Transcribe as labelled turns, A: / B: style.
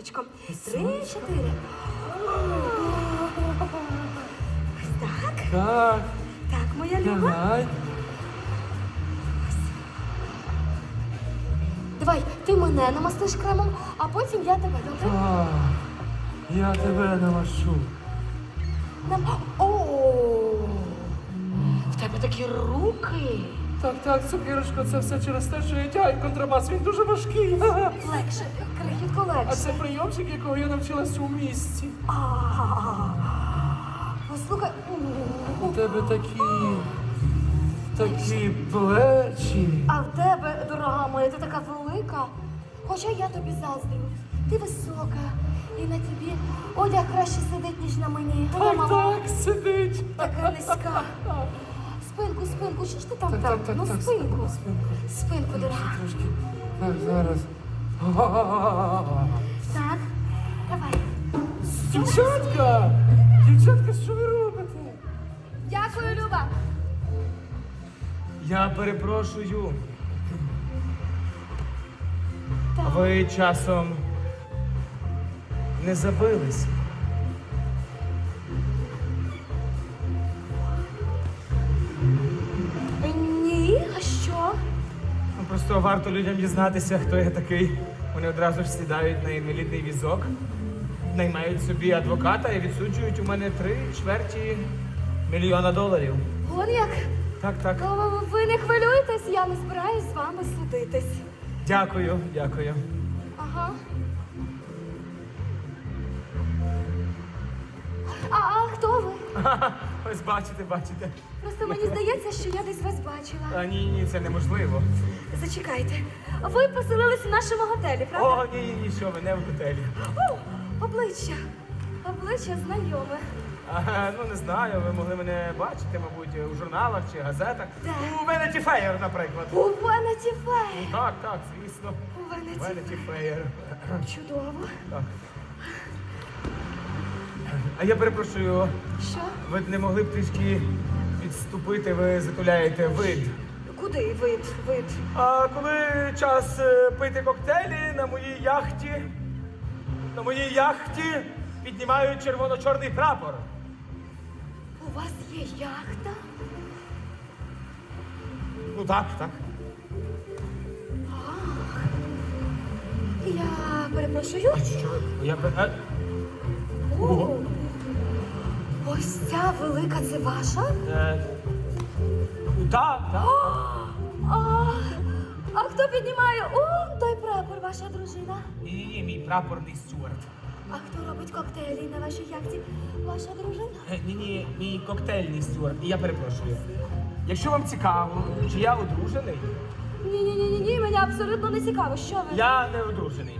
A: сонечком. Три, чотири. Ось так.
B: Так,
A: Так, моя люба.
B: давай.
A: Давай, ти мене намастиш кремом, а потім я тебе добре.
B: Так, я тебе намашу.
A: Нам... О! В тебе такі руки.
B: Так, так, цукерочко, це все через те, що я тягаю контрабас, він дуже важкий.
A: Легше, крихітко
B: А це прийомчик, якого я навчилася у місті.
A: А. Послухай.
B: У тебе такі. такі плечі.
A: А в тебе, дорога моя, ти така велика. Хоча я тобі заздрю. Ти висока, і на тобі одяг краще сидить, ніж на мені. А я,
B: Так,
A: мама,
B: так, сидить.
A: така низька. Спинку, спинку, що ж ти там
B: Так,
A: так?
B: так, так,
A: ну,
B: так,
A: спинку.
B: спинку.
A: Спинку, дорога.
B: Трошки. Так, зараз.
A: Так, давай.
B: Дівчатка! Дівчатка, що ви робите?
A: Дякую, Люба.
C: Я перепрошую.
A: Так.
C: Ви часом не забились? Просто варто людям дізнатися, хто я такий. Вони одразу ж сідають на інвалідний візок, наймають собі адвоката і відсуджують у мене три чверті мільйона доларів.
A: Вон як.
C: Так, так.
A: Ну, ви не хвилюйтесь, я не збираюсь з вами судитись.
C: Дякую, дякую.
A: Ага. А, а хто ви?
C: Ось бачите, бачите.
A: Просто мені здається, що я десь вас бачила.
C: А, ні, ні, це неможливо.
A: Зачекайте. Ви поселилися в нашому готелі, правда?
C: О, ні, ні, ні, що ви не в готелі.
A: О, обличчя. Обличчя знайоме.
C: А, ну не знаю, ви могли мене бачити, мабуть, у журналах чи газетах.
A: Де?
C: У Vanity Fair, наприклад.
A: У Венеті Фей.
C: Так, так, звісно.
A: У Венеті
C: Vanity Fair.
A: Чудово.
C: Так. А я перепрошую,
A: Що?
C: ви не могли б трішки відступити, ви затуляєте вид.
A: Куди вид? Вид?
C: А коли час е, пити коктейлі на моїй яхті, на моїй яхті піднімають червоно-чорний прапор.
A: У вас є яхта?
C: Ну так, так.
A: Я перепрошую.
C: Що ви? Я пе- е,
A: О, ось ця велика це ваша?
C: е, ну, Так, так.
A: А, а хто піднімає? О, той прапор, ваша дружина.
C: Ні, ні, мій прапорний стюарт.
A: А хто робить коктейлі на вашій яхті? Ваша дружина?
C: Ні, ні, мій коктейльний стюарт. І я перепрошую. Якщо вам цікаво, чи я одружений,
A: Ні, ні, ні, ні, ні, мені абсолютно не цікаво, що ви.
C: я не одружений.